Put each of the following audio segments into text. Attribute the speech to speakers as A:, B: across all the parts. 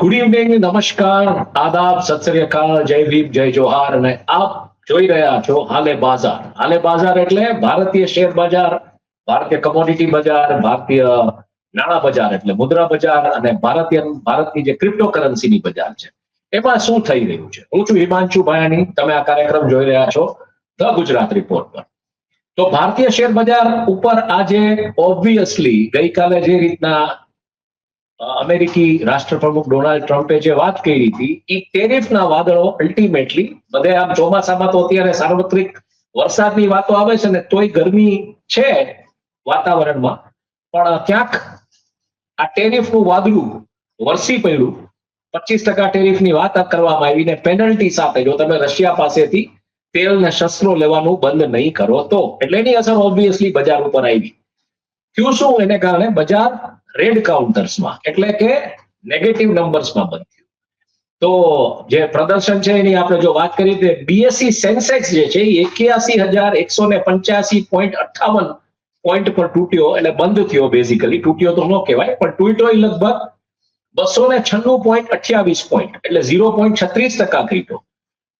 A: Good evening નમસ્કાર આદાબ સત જય ભીમ જય જોહાર અને આપ જોઈ રહ્યા છો હાલે બાજાર. હાલે બાજાર એટલે ભારતીય શેર બજાર, ભારતીય કમોડિટી બજાર, ભારતીય નાણાં બજાર એટલે મુદ્રા બજાર અને ભારતીય, ભારતની જે ક્રિપ્ટો કરન્સીની બજાર છે. એમાં શું થઈ રહ્યું છે? હું છું હિમાંશુ ભાયાની તમે આ કાર્યક્રમ જોઈ રહ્યા છો ધ ગુજરાત રિપોર્ટ પર. તો ભારતીય શેર બજાર ઉપર આજે ઓબ્વિયસલી ગઈકાલે જે રીતના અમેરિકી રાષ્ટ્રપ્રમુખ ડોનાલ્ડ ટ્રમ્પે જે વાત કરી હતી એ ટેરિફના વાદળો અલ્ટિમેટલી બધે આમ ચોમાસામાં તો અત્યારે સાર્વત્રિક વરસાદની વાતો આવે છે ને તોય ગરમી છે વાતાવરણમાં. પણ ક્યાંક આ ટેરિફનું વાદળું વરસી પડ્યું. પચીસ ટકા ટેરિફની વાત કરવામાં આવી ને પેનલ્ટી સાથે જો તમે રશિયા પાસેથી તેલ ને શસ્ત્રો લેવાનું બંધ નહીં કરો તો. એટલે એની અસર ઓબ્વિયસલી બજાર ઉપર આવી. થયું શું? એને કારણે બજાર રેડ કાઉન્ટર્સમાં, એટલે કે નેગેટિવ નંબર્સમાં બંધ તો જે પ્રદર્શન છે એની આપણે જો વાત કરીએ તો બીએસસી સેન્સેક્સ જે છે, એ એક્યાસી હજાર એકસો ને પંચ્યાસી પોઈન્ટ અઠ્ઠાવન પોઈન્ટ પર તૂટ્યો, એટલે બંધ થયો બેઝિકલી તૂટ્યો તો ન કહેવાય, પણ તૂટ્યો એ લગભગ બસો ને છન્નું પોઈન્ટ અઠ્યાવીસ પોઈન્ટ એટલે ઝીરો પોઈન્ટ છત્રીસ ટકા ઘટ્યો.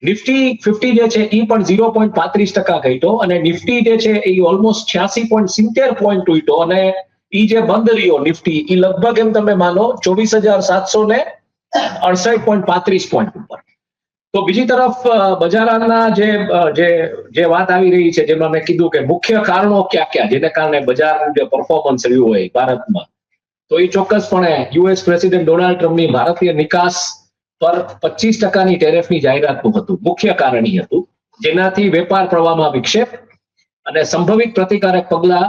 A: નિફ્ટી ફિફ્ટી જે છે એ પણ ઝીરો પોઈન્ટ પાંત્રીસ ટકા ઘટ્યો, અને નિફ્ટી જે છે એ ઓલમોસ્ટ છ્યાસી પોઈન્ટ સિત્તેર પોઈન્ટ તૂટ્યો, અને ઈ જે બંધ રહ્યો નિફ્ટી એ લગભગ એમ તમે માનો ચોવીસ હજાર સાતસો ને અડસઠ પોઈન્ટ પાંત્રીસ પોઈન્ટ ઉપર. તો બીજી તરફ બજારના જે જે વાત આવી રહી છે, જેમાં મેં કીધું કે મુખ્ય કારણો ક્યાં ક્યાં, જેને કારણે બજારનું જે પરફોર્મન્સ રહ્યું હોય ભારતમાં, તો એ ચોક્કસપણે યુએસ પ્રેસિડેન્ટ ડોનાલ્ડ ટ્રમ્પની ભારતીય નિકાસ પર પચીસ ટકાની ટેરેફની જાહેરાતનું હતું, મુખ્ય કારણ એ હતું, જેનાથી વેપાર પ્રવાહમાં વિક્ષેપ અને સંભવિત પ્રતિકારક પગલા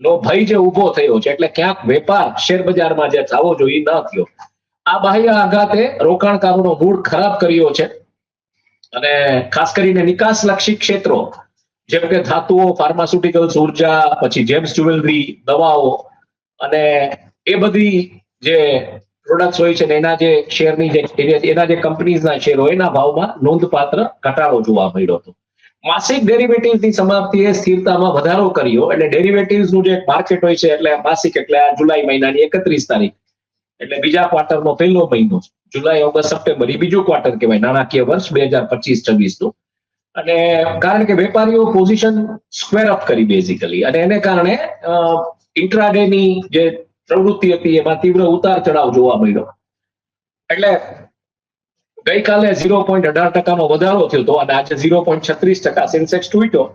A: નો ભય જે ઊભો થયો છે, એટલે ક્યાંક વેપાર શેર બજારમાં જે થવો જોઈએ ન થયો. આ બાહ્ય આઘાતે રોકાણકારોનો મૂડ ખરાબ કર્યો છે. અને ખાસ કરીને નિકાસલક્ષી ક્ષેત્રો, જેમ કે ધાતુઓ ફાર્માસ્યુટિકલ્સ ઊર્જા, પછી જેમ્સ જ્વેલરી દવાઓ, અને એ બધી જે પ્રોડક્ટ્સ હોય છે ને એના જે શેરની જે, એના જે કંપનીઝના શેર હોય, એના ભાવમાં નોંધપાત્ર ઘટાડો જોવા મળ્યો હતો. માસિક ડેરિવેટિવ્સની સમાપ્તિએ સ્થિરતામાં વધારો કર્યો. એટલે ડેરિવેટિવ્સનું જે માર્કેટ હોય છે, એટલે માસિક, એટલે આ જુલાઈ મહિનાની એકત્રીસ તારીખ. એટલે બીજા ક્વાર્ટરનો પહેલો મહિનો જુલાઈ, ઓગસ્ટ, સપ્ટેમ્બર, એ બીજું ક્વાર્ટર કહેવાય, નાણાકીય વર્ષ બે હજાર પચીસ છવ્વીસનું અને કારણ કે વેપારીઓ પોઝિશન સ્ક્વેર અપ કરી બેઝિકલી અને એને કારણે ઇન્ટ્રાડે ની જે પ્રવૃત્તિ હતી, એમાં તીવ્ર ઉતાર ચઢાવ જોવા મળ્યો. એટલે ગઈકાલે ઝીરો પોઈન્ટ અઢાર ટકાનો વધારો થયો હતો અને આજે ઝીરો પોઈન્ટ છત્રીસ ટકા સેન્સેક્સ તૂટ્યો.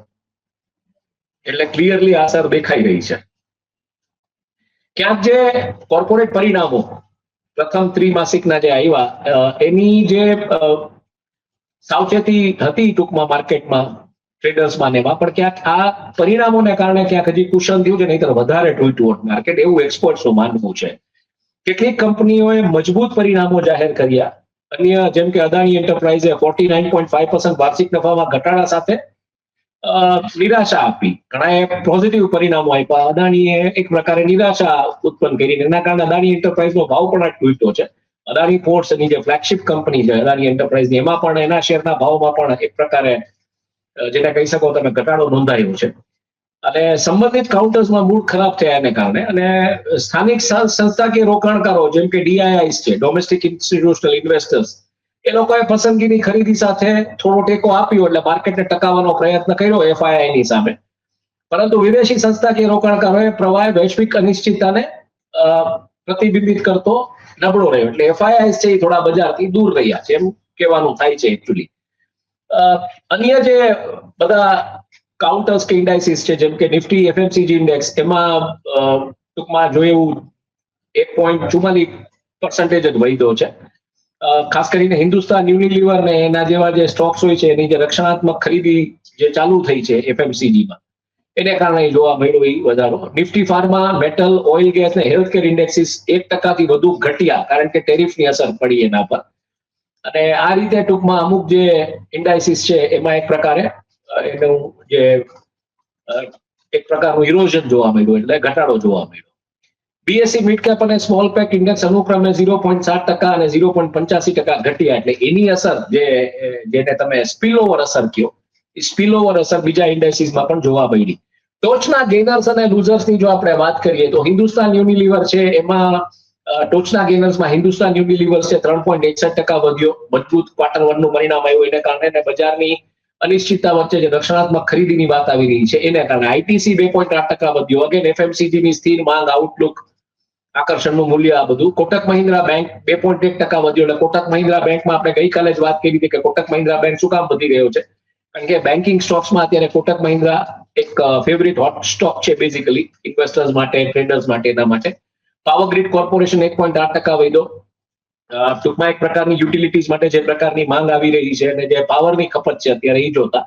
A: એટલે ક્લિયરલી અસર દેખાઈ રહી છે. ક્યાંક જે કોર્પોરેટ પરિણામો, પ્રથમ ત્રિમાસિકના જે આવ્યા એની જે સાવચેતી હતી ટૂંકમાં માર્કેટમાં, ટ્રેડર્સમાં એમાં, પણ ક્યાંક આ પરિણામોને કારણે ક્યાંક હજી કુશન થયું છે નહીતર વધારે તૂટ્યું હોત માર્કેટ. એવું એક્સપર્ટ્સનું માનવું છે. કેટલીક કંપનીઓએ મજબૂત પરિણામો જાહેર કર્યા. અન્ય જેમ કે અદાણી એન્ટરપ્રાઇઝે ફોર્ટી નાઇન પોઈન્ટ ફાઈવ વાર્ષિક નફામાં ઘટાડા સાથે નિરાશા આપી. ઘણા પોઝિટિવ પરિણામો આપ્યા. અદાણીએ એક પ્રકારે નિરાશા ઉત્પન્ન કરી એના કારણે અદાણી એન્ટરપ્રાઇઝનો ભાવ પણ આ તૂટ્યો છે. અદાણી પોર્ટ્સ જે ફ્લેગશિપ કંપની છે, અદાણી એન્ટરપ્રાઇઝની એમાં પણ એના શેરના ભાવમાં પણ એક પ્રકારે જેને કહી શકો તમે, ઘટાડો નોંધાયો છે. અને સંબંધિત કાઉન્ટર્સમાં મૂડ ખરાબ થયા એને કારણે. અને સ્થાનિક સં- સંસ્થાકીય રોકાણકારો જેમ કે ડીઆઈઆઈસ છે ડોમેસ્ટિક ઇન્સ્ટિટ્યુશનલ ઇન્વેસ્ટર્સ એ લોકોએ પસંદગીની ખરીદી સાથે થોડો ટેકો આપ્યો એટલે માર્કેટને ટકાવવાનો પ્રયત્ન કર્યો એફઆઈઆઈ ની સામે. પરંતુ વિદેશી સંસ્થાકીય રોકાણકારોએ પ્રવાહ વૈશ્વિક અનિશ્ચિતતાને પ્રતિબિંબિત કરતો નબળો રહ્યો. એટલે એફઆઈઆઈ છે એ થોડા બજારથી દૂર રહ્યા છે. એમ કહેવાનું થાય છે એકચ્યુઅલી અન્ય જે બધા કાઉન્ટર્સ કે ઇન્ડાઇસિસ છે, જેમ કે નિફ્ટી એફએમસીજી ઇન્ડેક્સ એમાં ટૂંકમાં જોઈએ એવું એક પોઈન્ટ ચુમ્માલીસ પર્સન્ટેજ જ વધ્યો છે. ખાસ કરીને હિન્દુસ્તાન યુનિલિવર ને એના જેવા જે સ્ટોક્સ હોય છે, એની જે રક્ષણાત્મક ખરીદી જે ચાલુ થઈ છે એફએમસીજીમાં એને કારણે જોવા મળ્યો એ વધારો. Nifty pharma metal oil gas ને હેલ્થકેર ઇન્ડેક્સિસ એક ટકાથી વધુ ઘટ્યા, કારણ કે ટેરિફની અસર પડી એના પર. અને આ રીતે ટૂંકમાં અમુક જે ઇન્ડાઇસિસ છે, એમાં એક પ્રકારે એનું જે એક પ્રકારનું ઇરોઝન જોવા મળ્યું, એટલે ઘટાડો જોવા મળ્યો. બીએસસી મિડ કેપ અને સ્મોલ પેક ઇન્ડેક્સ અનુક્રમે ઝીરો પોઈન્ટ સાત ટકા અને ઝીરો પોઈન્ટ પંચ્યાસી ટકા ઘટ્યા. એટલે એની અસર જે જેને તમે સ્પીલ ઓવર અસર કયો સ્પીલ ઓવર અસર બીજા ઇન્ડેક્સીસમાં પણ જોવા મળી. ટોચના ગેનર્સ અને લૂઝર્સની જો આપણે વાત કરીએ, તો હિન્દુસ્તાન યુનિલિવર છે, એમાં ટોચના ગેનર્સમાં હિન્દુસ્તાન યુનિલિવર છે, ત્રણ પોઈન્ટ એકસઠ ટકા વધ્યો. મજબૂત ક્વાર્ટર વનનું પરિણામ આવ્યું, એને કારણે બજારની અનિશ્ચિતતા વચ્ચે જે રક્ષણાત્મક ખરીદીની વાત આવી રહી છે, એને કારણે આઈટીસી બે પોઈન્ટ આઠ ટકા વધ્યો. અગેન એફએમસીજી ની સ્થિર માંગ આઉટલુક આકર્ષણનું મૂલ્ય આ બધું. કોટક મહિન્દ્રા બેંક બે પોઈન્ટ એક ટકા વધ્યો. એટલે કોટક મહિન્દ્રા બેંકમાં આપણે ગઈકાલે જ વાત કરી હતી કે કોટક મહિન્દ્રા બેંક શું કામ વધી રહ્યો છે? કારણ કે બેન્કિંગ સ્ટોક્સમાં અત્યારે કોટક મહિન્દ્રા એક ફેવરિટ હોટ સ્ટોક છે બેઝિકલી ઇન્વેસ્ટર્સ માટે ટ્રેડર્સ માટે, એના માટે. પાવર ગ્રીડ કોર્પોરેશન એક પોઈન્ટ આઠ ટકા વધ્યો. ટૂંકમાં એક પ્રકારની યુટિલિટીઝ માટે જે પ્રકારની માંગ આવી રહી છે અને જે પાવરની ખપત છે અત્યારે એ જોતા,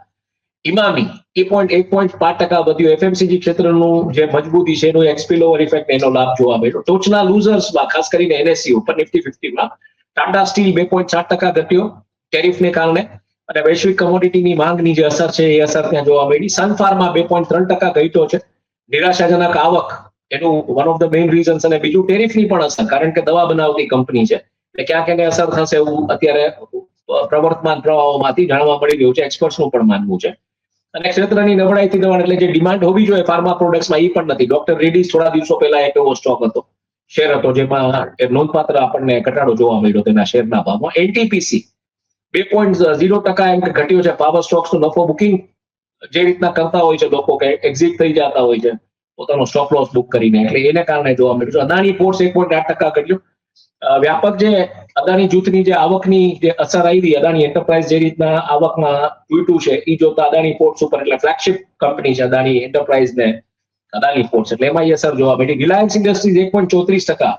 A: ઇમામી, એ પોઈન્ટ એક પોઈન્ટ પાંચ ટકા વધ્યું. એફએમસીજી ક્ષેત્રનું જે મજબૂતી છે એનું એક્સપીલ ઇફેક્ટ એનો લાભ જોવા મળ્યો. ટોચના લૂઝર્સમાં ખાસ કરીને એનએસસી ઉપર નિફ્ટી ફિફ્ટીમાં ટાટા સ્ટીલ બે પોઈન્ટ સાત ટકા ઘટ્યો ટેરિફને કારણે. અને વૈશ્વિક કમોડિટીની માંગની જે અસર છે, એ અસર ત્યાં જોવા મળી. સન ફાર્મા બે પોઈન્ટ ત્રણ ટકા ઘટ્યો છે. નિરાશાજનક આવક, એનું one of the main reasons અને બીજું ટેરિફની પણ અસર, કારણ કે દવા બનાવતી કંપની છે. ક્યાંક એને અસર થશે એવું અત્યારે પ્રવર્તમાન પ્રવાહોમાંથી જાણવા મળી રહ્યું છે એક્સપર્ટ્સનું પણ માનવું છે. અને ક્ષેત્રની નબળાઈથી દવા એટલે જે ડિમાન્ડ હોવી જોઈએ ફાર્મા પ્રોડક્ટ્સમાં એ પણ નથી. ડોક્ટર રેડ્ડીઝ થોડા દિવસો પહેલા એક એવો સ્ટોક હતો શેર હતો, જેમાં નોંધપાત્ર આપણને ઘટાડો જોવા મળ્યો તેના શેરના ભાવમાં. એનટીપીસી બે પોઈન્ટ ઝીરો ટકા એમ ઘટ્યો છે. પાવર સ્ટોક્સનું નફો બુકિંગ જે રીતના કરતા હોય છે લોકો કે એક્ઝિટ થઈ જતા હોય છે, પોતાનો સ્ટોપ લોસ બુક કરીને. એટલે એને કારણે જોવા મળ્યું છે. અદાણી પોર્ટ્સ એક પોઈન્ટ આઠ ટકા ઘટ્યું. વ્યાપક જે અદાણી જૂથની જે આવકની જે અસર આવી, અદાણી એન્ટરપ્રાઇઝ જે રીતના આવકમાં તૂટ્યું છે એ જોતા અદાણી પોર્ટ્સ ઉપર એટલે ફ્લેગશિપ કંપની છે અદાણી એન્ટરપ્રાઇઝ ને અદાણી પોર્ટ્સ એટલે એમાં એ અસર જોવા મળી. રિલાયન્સ ઇન્ડસ્ટ્રીઝ એક પોઈન્ટ ચોત્રીસ ટકા.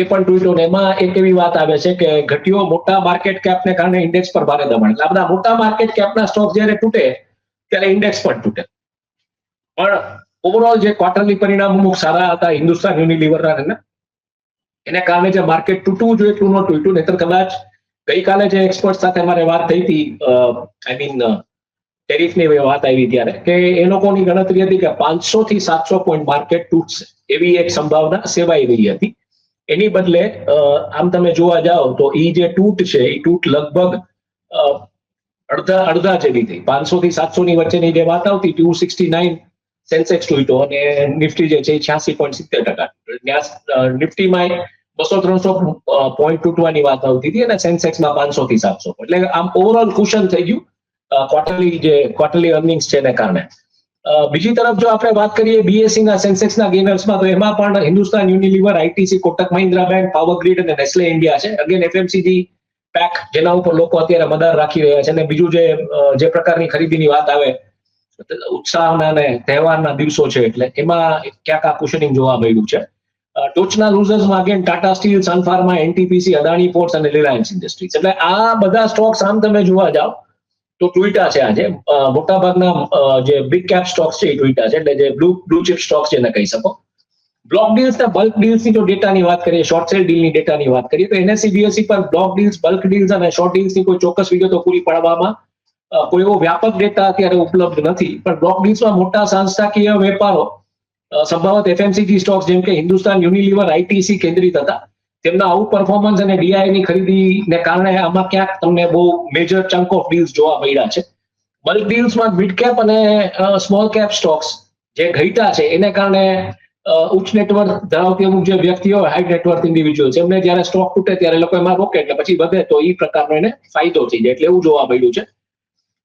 A: એ પણ તૂટ્યો ને એમાં એક એવી વાત આવે છે કે ઘટ્યો મોટા માર્કેટ કેપને કારણે ઇન્ડેક્સ પર ભારે દબાણ. એટલે બધા મોટા માર્કેટ કેપના સ્ટોક જ્યારે તૂટે, ત્યારે ઇન્ડેક્સ પણ તૂટે. પણ ઓવરઓલ જે ક્વાર્ટરલી પરિણામ અમુક સારા હતા, હિન્દુસ્તાન યુનિલિવરના એને કારણે જે માર્કેટ તૂટવું જોઈએ એટલું ન તૂટ્યું નહીતર કદાચ ગઈકાલે જે એક્સપર્ટ સાથે અમારે વાત થઈ હતી આઈ મીન ટેરિફની વાત આવી ત્યારે, કે એ લોકોની ગણતરી હતી કે પાંચસો થી સાતસો પોઈન્ટ માર્કેટ તૂટશે, એવી એક સંભાવના સેવાઈ રહી હતી. એની બદલે આમ તમે જોવા જાઓ તો એ જે તૂટ છે એ તૂટ લગભગ અડધા અડધા જેવી થઈ. પાંચસો થી સાતસો ની વચ્ચેની જે વાત આવતી ટુ સિક્સટી નાઇન સેન્સેક્સ તૂટ્યો અને નિફ્ટી જે છે છ્યાસી પોઈન્ટ સિત્તેર ટકા. નિફ્ટીમાં બસો ત્રણસો પોઈન્ટ તૂટવાની વાત આવતી હતી અને સેન્સેક્સમાં પાંચસો થી સાતસો. એટલે આમ ઓવરઓલ કુશન થઈ ગયું ક્વાર્ટરલી જે ક્વાર્ટરલી અર્નિંગ્સ છે એને કારણે. બીજી તરફ જો આપણે વાત કરીએ બીએસસી ના, સેન્સેક્સના ગેનર્સમાં તો એમાં પણ Hindustan Unilever ITC Kotak, Mahindra bank power grid અને નેસ્લે ઇન્ડિયા છે. અગેન એફએમસીજી પેક જેના ઉપર લોકો અત્યારે મદાર રાખી રહ્યા છે. અને બીજું જે જે પ્રકારની ખરીદીની વાત આવે ઉત્સાહના અને તહેવારના દિવસો છે એટલે એમાં ક્યાંક આ કુશનિંગ જોવા મળ્યું છે. ટોચના લૂઝર્સમાં again Tata Steel Sun Pharma NTPC Adani Ports અને રિલાયન્સ ઇન્ડસ્ટ્રીઝ એટલે આ બધા સ્ટોક્સ આમ તમે જોવા જાઓ તો ટ્વિટા છે આજે. મોટાભાગના જે બિગ કેપ સ્ટોક્સ છે એ ટ્વિટા છે. એટલે જે બ્લુ બ્લુ ચિપ સ્ટોક્સ છે એને કહી શકો. બ્લોક ડીલ્સ ને બલ્ક ડીલ્સની જો ડેટાની વાત કરીએ શોર્ટ સેલ ડીલની ડેટાની વાત કરીએ, તો એનએસસી બીએસસી પર બ્લોક ડીલ્સ બલ્ક ડીલ્સ અને શોર્ટ ડીલ્સની કોઈ ચોક્કસ વિગતો પૂરી પાડવામાં કોઈ એવો વ્યાપક ડેટા અત્યારે ઉપલબ્ધ નથી. પણ બ્લોક ડીલ્સમાં મોટા સંસ્થાકીય વેપારો સંભવત એફએમસીજી સ્ટોક્સ જેમ કે હિન્દુસ્તાન યુનિલિવર આઈટીસી કેન્દ્રિત હતા. તેમના આઉટ પરફોર્મન્સ અને ડીઆઈની ખરીદીને કારણે આમાં ક્યાંક તમને બહુ મેજર ચંક ઓફ ડીલ્સ જોવા મળ્યા છે. બલ્ક ડીલ્સમાં મિડ કેપ અને સ્મોલ કેપ સ્ટોક્સ જે ઘટ્યા છે, એને કારણે ઉચ્ચ નેટવર્ક ધરાવતી અમુક જે વ્યક્તિઓ હોય હાઈ નેટવર્ક ઇન્ડિવિજ્યુઅલ્સ એમને જ્યારે સ્ટોક તૂટે ત્યારે લોકો એમાં રોકે, એટલે પછી વધે, તો એ પ્રકારનો એને ફાયદો થઈ જાય, એટલે એવું જોવા મળ્યું છે.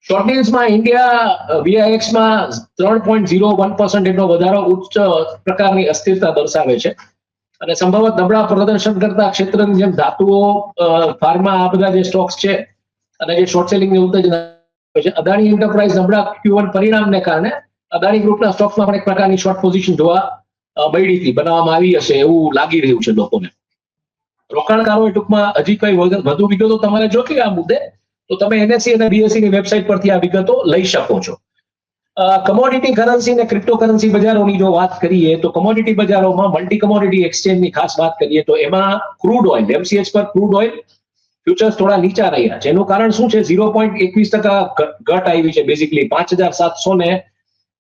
A: શોર્ટ ડીલ્સમાં ઇન્ડિયા વીઆઈએક્સમાં ત્રણ પોઈન્ટ ઝીરો વન પર્સન્ટેજનો વધારો ઉચ્ચ પ્રકારની અસ્થિરતા દર્શાવે છે. અને સંભવત નબળા પ્રદર્શન કરતા ક્ષેત્રની જેમ ધાતુઓ ફાર્મા આ બધા જે સ્ટોક્સ છે, અને જે શોર્ટ સેલિંગની ઉત્તેજના છે. અદાણી એન્ટરપ્રાઇઝ નબળા ક્યુવન પરિણામને કારણે અદાણી ગ્રુપના સ્ટોક્સમાં પણ એક પ્રકારની શોર્ટ પોઝિશન જોવા બળી હતી, બનાવવામાં આવી હશે એવું લાગી રહ્યું છે લોકોને. રોકાણકારોએ ટૂંકમાં હજી કઈ વધુ વિગતો તમારે જોતી આ મુદ્દે તો તમે એનએસસી અને બીએસસી ની વેબસાઇટ પરથી આ વિગતો લઈ શકો છો. કમોડિટી કરન્સી અને ક્રિપ્ટોકરન્સી બજારોની જો વાત કરીએ, તો કમોડિટી બજારોમાં મલ્ટી કમોડિટી એક્સચેન્જની ખાસ વાત કરીએ, તો એમાં ક્રૂડ ઓઇલ એમસીએચ પર ક્રૂડ ઓઇલ ફ્યુચર્સ થોડા નીચા રહ્યા છે. એનું કારણ શું છે? ઝીરો પોઈન્ટ એકવીસ ટકા ઘટ આવી છે. બેઝિકલી પાંચ હજાર સાતસો ને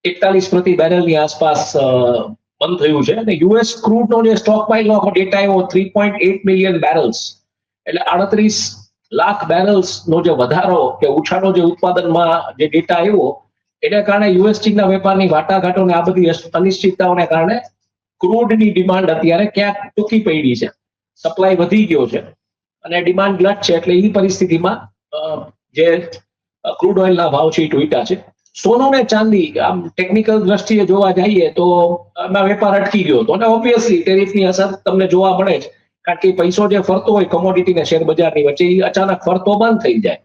A: એકતાલીસ પ્રતિ બેરલની આસપાસ બંધ થયું છે. અને યુએસ ક્રૂડનો જે સ્ટોક પાઇલનો ડેટા આવ્યો three point eight million barrels એટલે આડત્રીસ લાખ બેરલ્સનો જે વધારો કે ઉછાળો જે ઉત્પાદનમાં જે ડેટા આવ્યો, એને કારણે યુએસ ચીનના વેપારની વાટાઘાટો ને આ બધી અનિશ્ચિતતાઓને કારણે ક્રૂડની ડિમાન્ડ અત્યારે ક્યાંક ટૂંકી પડી છે. સપ્લાય વધી ગયો છે અને ડિમાન્ડ ઘટ છે એટલે એ પરિસ્થિતિમાં જે ક્રૂડ ઓઇલના ભાવ છે એ ટૂટા છે. સોનું ને ચાંદી, આમ ટેકનિકલ દ્રષ્ટિએ જોવા જઈએ તો, એમાં વેપાર અટકી ગયો હતો. અને ઓબ્વિયસલી ટેરિફની અસર તમને જોવા મળે છે કારણ કે પૈસો જે ફરતો હોય કોમોડિટી ને શેર બજારની વચ્ચે, એ અચાનક ફરતો બંધ થઈ જાય.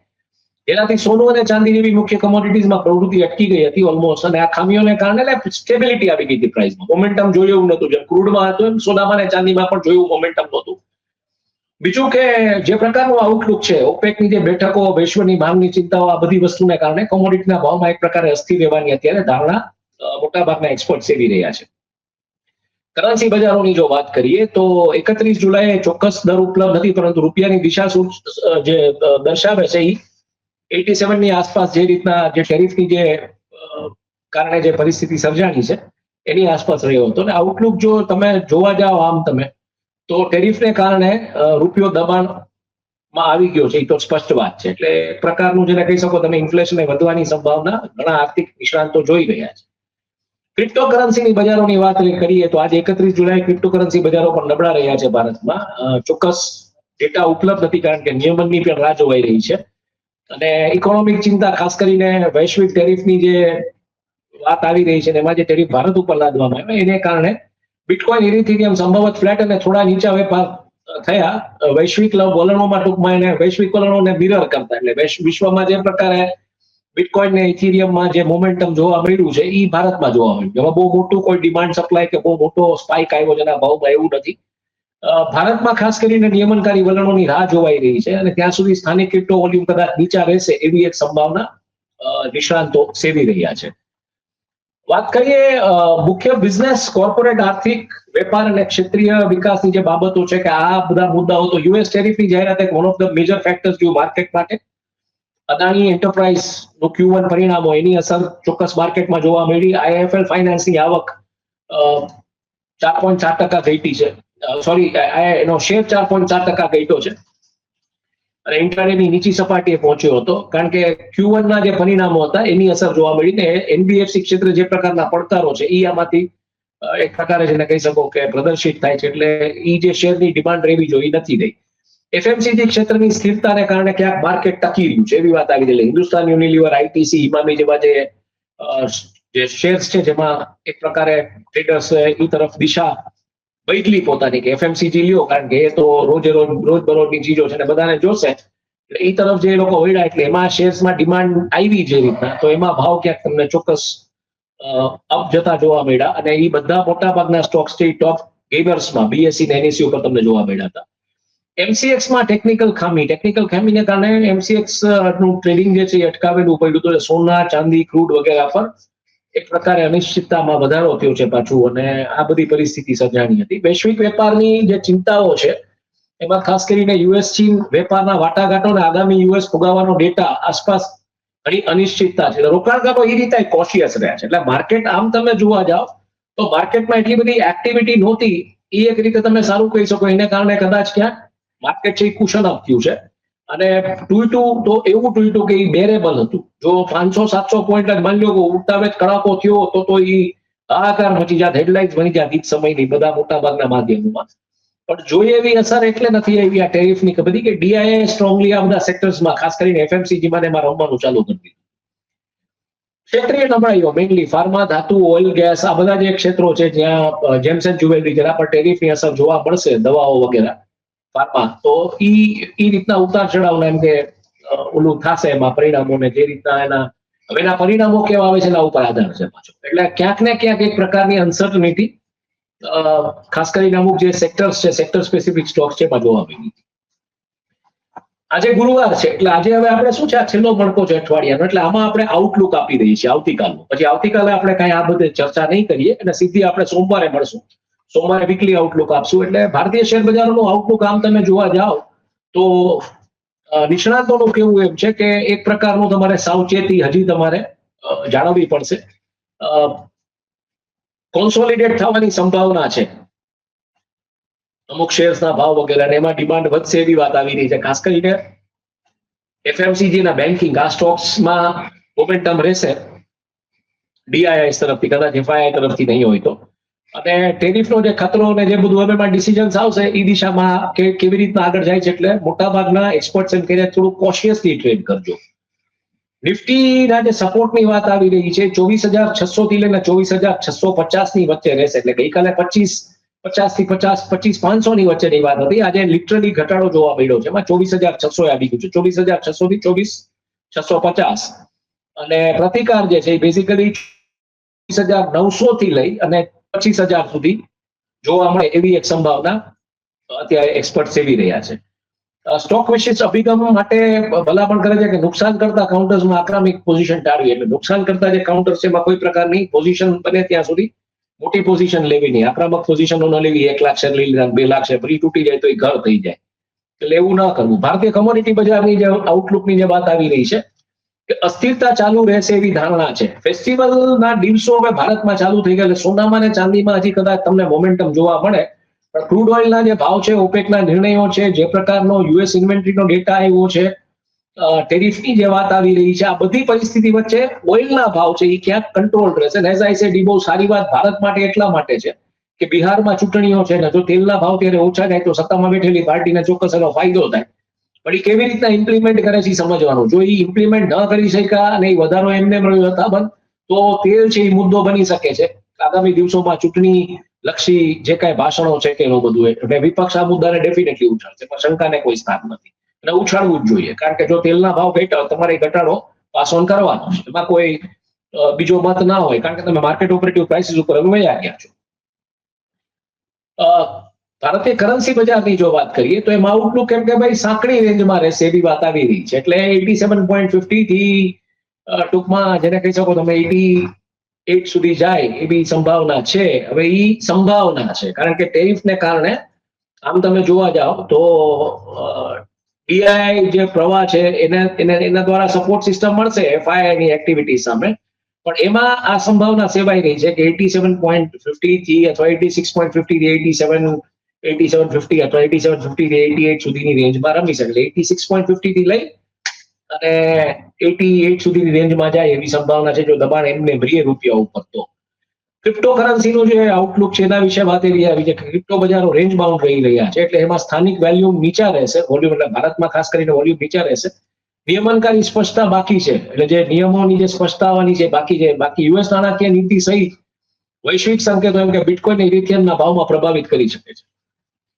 A: એનાથી સોનું અને ચાંદી જેવી મુખ્ય કોમોડિટીઝમાં પ્રવૃત્તિ અટકી ગઈ હતી ઓલમોસ્ટ અને આ ખામીઓને કારણે સ્ટેબિલિટી આવી ગઈ હતી પ્રાઇસમાં મોમેન્ટમ જોયું એવું નતું જેમ ક્રૂડમાં હતું એમ, સોનામાં અને ચાંદીમાં પણ જોયું મોમેન્ટમ નહોતું. બીજું કે, જે પ્રકારનું આઉટલુક છે ઓપેકની જે બેઠકો, વિશ્વની માંગની ચિંતાઓ, આ બધી વસ્તુને કારણે કોમોડિટીના ભાવમાં એક પ્રકારે અસ્થિર રહેવાની અત્યારે ધારણા મોટાભાગના એક્સપર્ટ સેવી રહ્યા છે. કરન્સી બજારોની જો વાત કરીએ તો એકત્રીસ જુલાઈએ ચોક્કસ દર ઉપલબ્ધ નથી, પરંતુ રૂપિયાની દિશા જે દર્શાવે છે એ એટી સેવનની આસપાસ જે રીતના જે ટેરિફની જે કારણે જે પરિસ્થિતિ સર્જાણી છે, એની આસપાસ રહ્યો હતો. અને આઉટલુક જો તમે જોવા જાઓ આમ તમે, તો ટેરિફને કારણે રૂપિયો દબાણમાં આવી ગયો છે એ તો સ્પષ્ટ વાત છે. એટલે પ્રકારનું જેને કહી શકો તમે ઇન્ફ્લેશનને વધવાની સંભાવના ઘણા આર્થિક નિષ્ણાંતો જોઈ રહ્યા છે. ક્રિપ્ટો કરન્સીની બજારોની વાત કરીએ તો આજે એકત્રીસ જુલાઈ ક્રિપ્ટોકરન્સી બજારો પણ નબળા રહ્યા છે ભારતમાં. ચોક્કસ ડેટા ઉપલબ્ધ નથી કારણ કે નિયમનની પણ રાહ જોવાઈ રહી છે. અને ઇકોનોમિક ચિંતા ખાસ કરીને વૈશ્વિક ટેરિફની જે વાત આવી રહી છે એમાં જે ટેરિફ ભારત ઉપર લાદવામાં આવે, એને કારણે બિટકોઇન ઇથેરિયમ સંભવત ફ્લેટ અને થોડા નીચા વેપાર થયા. વૈશ્વિક વલણોમાં ટૂંકમાં એને વૈશ્વિક વલણોને મિરર કરતા. એટલે વિશ્વમાં જે પ્રકારે બિટકોઇન ને ઇથેરિયમમાં જે મોમેન્ટમ જોવા મળ્યું છે એ ભારતમાં જોવા મળ્યું એમાં બહુ મોટું કોઈ ડિમાન્ડ સપ્લાય કે બહુ મોટો સ્પાઇક આવ્યો જેના ભાવમાં એવું નથી. ભારતમાં ખાસ કરીને નિયમનકારી વલણોની રાહ જોવાઈ રહી છે અને ત્યાં સુધી સ્થાનિક ક્રિપ્ટો વોલ્યુમ કદાચ નીચા રહેશે એવી એક સંભાવના નિષ્ણાંતો સેવી રહ્યા છે. વાત કરીએ મુખ્ય બિઝનેસ કોર્પોરેટ આર્થિક, વેપાર અને ક્ષેત્રીય વિકાસની જે બાબતો છે કે આ બધા મુદ્દાઓ તો યુએસ ટેરિફની જાહેરાત એક one of the major factors રહ્યું માર્કેટ માટે અદાણી એન્ટરપ્રાઇઝનું ક્યુ વન પરિણામો, એની અસર ચોક્કસ માર્કેટમાં જોવા મળી. આઈએફએલ ફાઇનાન્સની આવક ચાર પોઈન્ટ ચાર ટકા ઘટી છે. સોરી એનો શેર ચાર પોઈન્ટ ચાર ટકા ઘટ્યો છે. અને ઇન્ટ્રાડેની નીચી સપાટીએ પહોંચ્યો હતો. કારણ કે ક્યુ ના જે પરિણામો હતા, એની અસર જોવા મળી ને એનબીએફસી ક્ષેત્ર જે પ્રકારના પડકારો છે એ આમાંથી એક પ્રકારે જેને કહી શકો કે પ્રદર્શિત થાય છે. એટલે એ જે શેરની ડિમાન્ડ રહેવી જોઈએ નથી રહી. એફએમસીજી ક્ષેત્રની સ્થિરતાને કારણે ક્યાંક માર્કેટ ટકી રહ્યું છે. એવી વાત આવી એટલે હિન્દુસ્તાન યુનિલિવર આઈટીસી ઇમામી જેવા જે જે શેર્સ છે, જેમાં એક પ્રકારે ટ્રેડર્સ એ તરફ દિશા બદલી પોતાની કે એફએમસીજી લ્યો, કારણ કે એ તો રોજે રોજ રોજ બરોજની ચીજો છે ને બધાને જોશે. એટલે એ તરફ જે લોકો વળ્યા, એટલે એમાં શેર્સમાં ડિમાન્ડ આવી જે રીતના, તો એમાં ભાવ ક્યાંક તમને ચોક્કસ અપ જતા જોવા મળ્યા. અને એ બધા મોટા ભાગના સ્ટોક્સ છે ટોપ ગેમર્સમાં બીએસસી ને એનએસસી ઉપર તમને જોવા મળ્યા હતા. MCX માં ટેકનિકલ ખામી. ટેકનિકલ ખામીને કારણે એમસીએક્સનું ટ્રેડિંગ જે છે એ અટકાવેલું પડ્યું હતું. સોના, ચાંદી ક્રૂડ વગેરે પર એક પ્રકારે અનિશ્ચિતતામાં વધારો થયો છે પાછું અને આ બધી પરિસ્થિતિ સર્જાણી હતી. વૈશ્વિક વેપારની જે ચિંતાઓ છે, એમાં ખાસ કરીને યુએસ, ચીન વેપારના વાટાઘાટો અને આગામી યુએસ ફુગાવાનો ડેટા આસપાસ ઘણી અનિશ્ચિતતા છે. રોકાણકારો એ રીતે કોશિયસ રહ્યા છે. એટલે માર્કેટ આમ તમે જોવા જાઓ, તો માર્કેટમાં એટલી બધી એક્ટિવિટી નહોતી. એ એક રીતે તમે સારું કહી શકો. એને કારણે કદાચ ક્યાંક માર્કેટ છે એ કુશન અપ થયું છે. અને ટૂંટું તો એવું ટૂંટું કે એ બેરેબલ હતું. જો પાંચસો, સાતસો પોઈન્ટ જ માની લો કે ઉતાવે જ કડાકો થયો, તો તો એ હાહાકાર મચી જાત હેડલાઇન્સ બની જાત ઈ સમયની બધા મોટા ભાગના માધ્યમોમાં. પણ જોઈએ એવી અસર એટલે નથી આવી આ ટેરિફની કે બધી કે ડીઆઈએ સ્ટ્રોંગલી આ બધા સેક્ટર્સમાં ખાસ કરીને એફએમસીજીમાં એમાં રમવાનું ચાલુ કરી દીધું. ક્ષેત્રીય નબળાઈઓ મેઇનલી ફાર્મા ધાતુ ઓઇલ ગેસ આ બધા જે ક્ષેત્રો છે જ્યાં જેમ્સ એન્ડ જ્યુવેલરી જેના પર ટેરિફની અસર જોવા મળશે, દવાઓ વગેરે. ફાર્મા તો ઈ ઈ રીતના ઉતાર ચઢાવના એમ કે ઓલું થશે એમાં પરિણામોને જે રીતના એના, હવે એના પરિણામો કેવા આવે છે એના ઉપર આધાર છે પાછો. એટલે ક્યાંક ને ક્યાંક એક પ્રકારની અનસર્ટનિટી ખાસ કરીને અમુક જે સેક્ટર્સ છે સેક્ટર સ્પેસિફિક સ્ટોક્સ છે એમાં જોવા મળી. આજે ગુરુવાર છે, એટલે આજે હવે આપણે શું છે, આ છેલ્લો મણકો છે અઠવાડિયાનો, એટલે આમાં આપણે આઉટલુક આપી દઈએ છીએ આવતીકાલનું. પછી આવતીકાલે આપણે કાંઈ આ બધે ચર્ચા નહીં કરીએ અને સીધી આપણે સોમવારે મળશું. સોમવારે વીકલી આઉટલુક આપશું. એટલે ભારતીય શેર બજારનું આઉટલુક આમ તમે જોવા જાઓ, તો નિષ્ણાતોનું કેવું એમ છે કે એક પ્રકારનું તમારે સાવચેતી હજી તમારે જાળવવી પડશે. કોન્સોલિડેટ થવાની સંભાવના છે. અમુક શેર્સના ભાવ વગેરે અને એમાં ડિમાન્ડ વધશે એવી વાત આવી રહી છે. ખાસ કરીને એફએમસીજી ના બેન્કિંગ આ સ્ટોક્સમાં મોમેન્ટમ રહેશે. ડીઆઈઆઈ તરફથી, કદાચ એફઆઈઆઈ તરફથી નહીં હોય તો. અને ટેરિફનો જે ખતરો અને જે બધું હવે ડિસિઝન્સ આવશે એ દિશામાં કે કેવી રીતના આગળ જાય છે એટલે મોટાભાગના એક્સપર્ટ્સ એમ કહે થોડું કોશિયસલી ટ્રેડ કરજો. નિફ્ટીના જે સપોર્ટની વાત આવી રહી છે, ચોવીસ હજાર છસો થી લઈને ચોવીસ હજાર છસો પચાસની વચ્ચે રહેશે એટલે ગઈકાલે પચીસ પચાસથી પચાસ, પચીસ પાંચસો ની વચ્ચેની વાત હતી. આજે લિટરલી ઘટાડો જોવા મળ્યો છે. એમાં ચોવીસ હજાર છસો આવી ગયું છે. ચોવીસ હજાર છસો થી ચોવીસ છસો પચાસ. અને પ્રતિકાર જે છે, એ બેઝિકલી ચોવીસ હજાર નવસો થી લઈ અને પચીસ હજાર સુધી જોવા મળે એવી એક સંભાવના અત્યારે એક્સપર્ટ સેવી રહ્યા છે. સ્ટોક વિશેષ અભિગમ માટે ભલામણ કરે છે કે નુકસાન કરતા કાઉન્ટર્સમાં આક્રમિક પોઝિશન ટાળવી. એટલે નુકસાન કરતા જે કાઉન્ટર છે એમાં કોઈ પ્રકારની પોઝિશન બને ત્યાં સુધી મોટી પોઝિશન લેવી નહીં. આક્રમક પોઝિશનો ન લેવી. એક લાખ શેર લઈ લીધા બે લાખ શેર ફરી તૂટી જાય તો એ ઘર થઈ જાય. એટલે એવું ન કરવું. ભારતીય કમોડિટી બજારની જે આઉટલુકની જે વાત આવી રહી છે કે અસ્થિરતા ચાલુ રહેશે એવી ધારણા છે. ફેસ્ટિવલના દિવસો હવે ભારતમાં ચાલુ થઈ ગયા એટલે સોનામાં ને ચાંદીમાં હજી કદાચ તમને મોમેન્ટમ જોવા મળે. પણ ક્રૂડ ઓઇલના જે ભાવ છે ઓપેકના નિર્ણયો છે, જે પ્રકારનો યુએસ ઇન્વેન્ટરીનો ડેટા આવ્યો છે ટેરિફની જે વાત આવી રહી છે, આ બધી પરિસ્થિતિ વચ્ચે ઓઇલના ભાવ છે એ ક્યાંક કંટ્રોલ રહેશે. એઝ આઈ સેડ બહુ સારી વાત ભારત માટે એટલા માટે છે કે બિહારમાં ચૂંટણીઓ છે ને જો તેલના ભાવ ત્યારે ઓછા થાય તો સત્તામાં બેઠેલી પાર્ટીને ચોક્કસ એનો ફાયદો થાય. પણ એ કેવી રીતના ઇમ્પ્લિમેન્ટ કરે છે એ સમજવાનું. જો એ ઇમ્પ્લિમેન્ટ ન કરી શક્યા અને એ વધારો એમને એમ રહ્યો હતા બંધ, તો તે છે એ મુદ્દો બની શકે છે. આગામી દિવસોમાં ચૂંટણી લક્ષી જે કાંઈ ભાષણો છે કે એવું બધું એટલે વિપક્ષ આ મુદ્દાને ડેફિનેટલી ઉછાળશે, પણ શંકાને કોઈ સ્થાન નથી. અને ઉછાળવું જ જોઈએ, કારણ કે જો તેલના ભાવ ઘટ્યો તમારે ઘટાડો પાસ ઓન કરવાનો છે. એમાં કોઈ બીજો મત ના હોય, કારણ કે તમે માર્કેટ ઓપરેટિવ પ્રાઇસીસ ઉપર વયા આવ્યા છો. ભારતીય કરન્સી બજારની જો વાત કરીએ, તો એમાં આઉટલુક કેમ કે ભાઈ સાંકડી રેન્જમાં રહેશે એવી વાત આવી રહી છે. એટલે એટી સેવન પોઈન્ટ ફિફ્ટી થી ટૂંકમાં જેને કહી શકો તમે એટી એટ સુધી જાય એવી સંભાવના છે. હવે એ સંભાવના છે. કારણ કે ટેરિફને કારણે, આમ તમે જોવા જાઓ તો ડીઆઈ જે પ્રવાહ છે, એને એને, એના દ્વારા સપોર્ટ સિસ્ટમ મળશે એફઆઈઆઈ ની એક્ટિવિટી સામે. પણ એમાં આ સંભાવના સેવાઈ રહી છે કે એટી સેવન પોઈન્ટ ફિફ્ટી થી અથવા એટી સિક્સ પોઈન્ટ ફિફ્ટી થી eighty seven eighty seven fifty અથવા eighty seven fifty eighty eight સુધીની રેન્જમાં રમી શકે એટી સિક્સ પોઈન્ટ ફિફ્ટી થી લઈ અને એટી એટ સુધીની રેન્જમાં જાય એવી સંભાવના છે. જો દબાણ એમને ભરીએ રૂપિયા ઉપર તો. ક્રિપ્ટો કરન્સીનું જે આઉટલુક છે એના વિશે વાત એવી આવી છે ક્રિપ્ટો બજારો રેન્જ બાઉન્ડ રહી રહ્યા છે. એટલે એમાં સ્થાનિક વેલ્યુમ નીચા રહેશે. વોલ્યુમ એટલે ભારતમાં ખાસ કરીને વોલ્યુમ નીચા રહેશે. નિયમનકારી સ્પષ્ટતા બાકી છે. એટલે જે નિયમોની જે સ્પષ્ટતા આવવાની છે બાકી છે. બાકી યુએસ નાણાકીય નીતિ સહિત વૈશ્વિક સંકેતો એમ કે બિટકોઇન ઇથિયમના ભાવમાં પ્રભાવિત કરી શકે છે.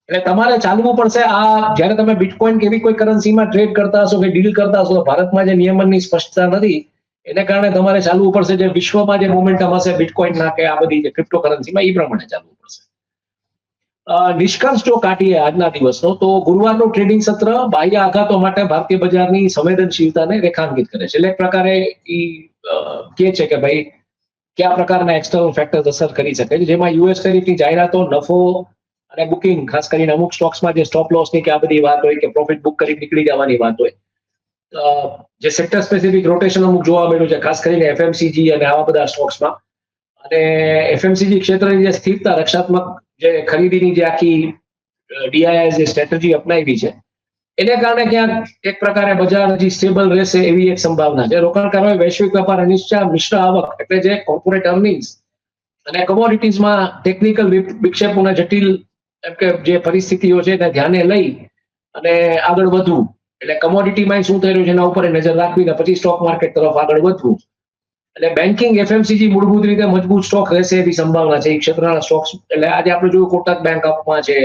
A: એટલે તમારે ચાલવું પડશે આ, જ્યારે તમે બિટકોઇન કે એવી કોઈ કરન્સીમાં ટ્રેડ કરતા હશો કે ડીલ કરતા હશો ભારતમાં જે નિયમનની સ્પષ્ટતા નથી, એને કારણે તમારે ચાલવું પડશે જે વિશ્વમાં જે મોમેન્ટમ હશે બિટકોઇન ના કે આ બધી જે ક્રિપ્ટો કરન્સીમાં એ પ્રમાણે ચાલવું પડશે. નિષ્કર્ષ જો કાઢીએ આજના દિવસનો, તો ગુરુવારનું ટ્રેડિંગ સત્ર બાહ્ય આઘાતો માટે ભારતીય બજારની સંવેદનશીલતાને રેખાંકિત કરે છે. એટલે એક પ્રકારે ઈ કે છે કે ભાઈ, કયા પ્રકારના એક્સટર્નલ ફેક્ટર્સ અસર કરી શકે છે? જેમાં યુએસ ટેરિફની જાહેરાતો, નફો અને બુકિંગ ખાસ કરીને અમુક સ્ટોક્સમાં જે સ્ટોપ લોસની કે આ બધી વાત હોય કે પ્રોફિટ બુક કરી નીકળી જવાની વાત હોય. જે સેક્ટર સ્પેસિફિક રોટેશન અમુક જોવા મળ્યું છે, ખાસ કરીને એફએમસીજી અને આવા બધા સ્ટોક્સમાં અને એફએમસીજી ક્ષેત્રની જે સ્થિરતા, રક્ષાત્મક જે ખરીદીની જે આખી ડીઆઈઆઈ જે સ્ટ્રેટેજી અપનાવી છે, એને કારણે ક્યાંક એક પ્રકારે બજાર હજી સ્ટેબલ રહેશે એવી એક સંભાવના છે. રોકાણકારોએ વૈશ્વિક વેપાર અનિશ્ચા મિશ્ર આવક એટલે જે કોર્પોરેટ અર્નિંગ્સ અને કોમોડિટીઝમાં ટેકનિકલ વિક્ષેપોના જટિલ એમ કે જે પરિસ્થિતિઓ છે એને ધ્યાને લઈ અને આગળ વધવું. એટલે કમોડિટીમાં શું રહ્યું છે એના ઉપર નજર રાખવીને પછી સ્ટોક માર્કેટ તરફ આગળ વધવું. એટલે બેન્કિંગ એફએમસીજી મૂળભૂત રીતે મજબૂત સ્ટોક રહેશે એવી સંભાવના છે. એ ક્ષેત્રના સ્ટોક્સ એટલે આજે આપણે જોયું કોટક બેંક અપમાં છે,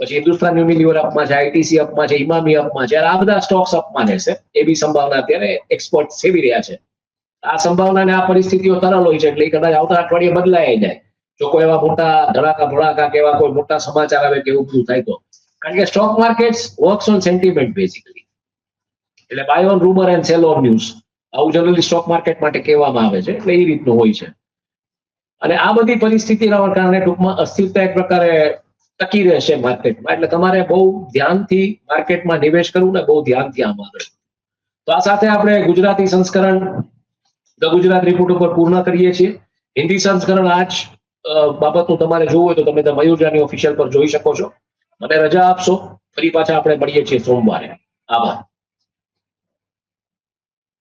A: પછી હિન્દુસ્તાન યુનિલિવર અપમાં છે આઈટીસી અપમાં છે ઇમામી અપમાં છે. આ બધા સ્ટોક્સ અપમાં રહેશે એવી સંભાવના અત્યારે એક્સપર્ટ સેવી રહ્યા છે. આ સંભાવનાને આ પરિસ્થિતિઓ તરલ હોય છે એટલે કદાચ આવતા અઠવાડિયે બદલાઈ જાય જો કોઈ એવા મોટા ધડાકા ભડાકા કે એવા કોઈ મોટા સમાચાર આવે કે એવું બધું થાય તો. કારણ કે stock market works on sentiment basically એટલે buy on rumour and sell on news આવું જનરલી સ્ટોક માર્કેટ માટે કહેવામાં આવે છે. એટલે એ રીતનું હોય છે. અને આ બધી પરિસ્થિતિ પરિસ્થિતિના કારણે ટૂંકમાં અસ્થિરતા એક પ્રકારે ટકી રહેશે માર્કેટમાં. એટલે તમારે બહુ ધ્યાનથી માર્કેટમાં નિવેશ કરવું ને બહુ ધ્યાનથી આમાં આગળ. તો આ સાથે આપણે ગુજરાતી સંસ્કરણ, ધ ગુજરાત રિપોર્ટ ઉપર પૂર્ણ કરીએ છીએ. હિન્દી સંસ્કરણ આજ બાબતનું તમારે જોવું હોય તો તમે મયુરજાની ઓફિશિયલ પર જોઈ શકો છો. મને રજા આપશો. ફરી પાછા આપણે મળીએ છીએ સોમવારે. આભાર.